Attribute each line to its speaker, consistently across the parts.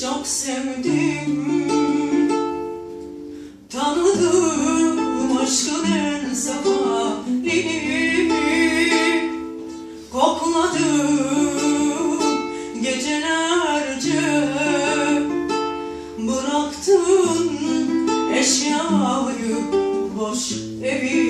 Speaker 1: çok sevdim. Tanıdım aşkın en safalini Kokladım gecelerce. Bıraktın eşyayı boş evi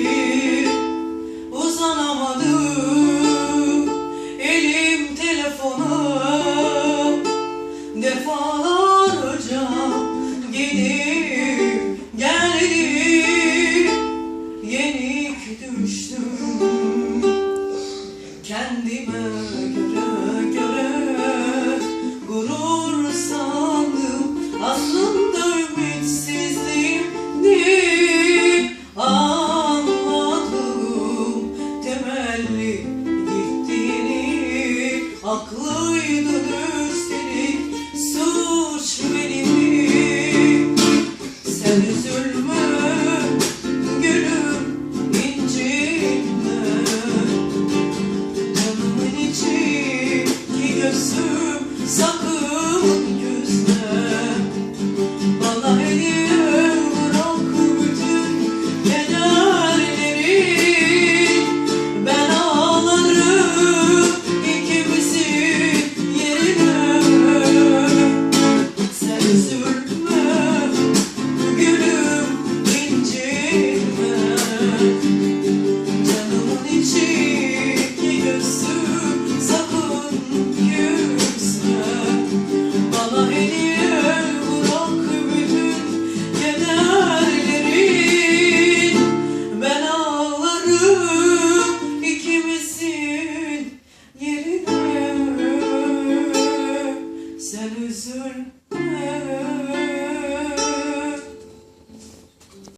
Speaker 1: kendime göre göre gurur sandım aslında ümitsizliğimdi anladım temelli gittiğini aklıydı dün.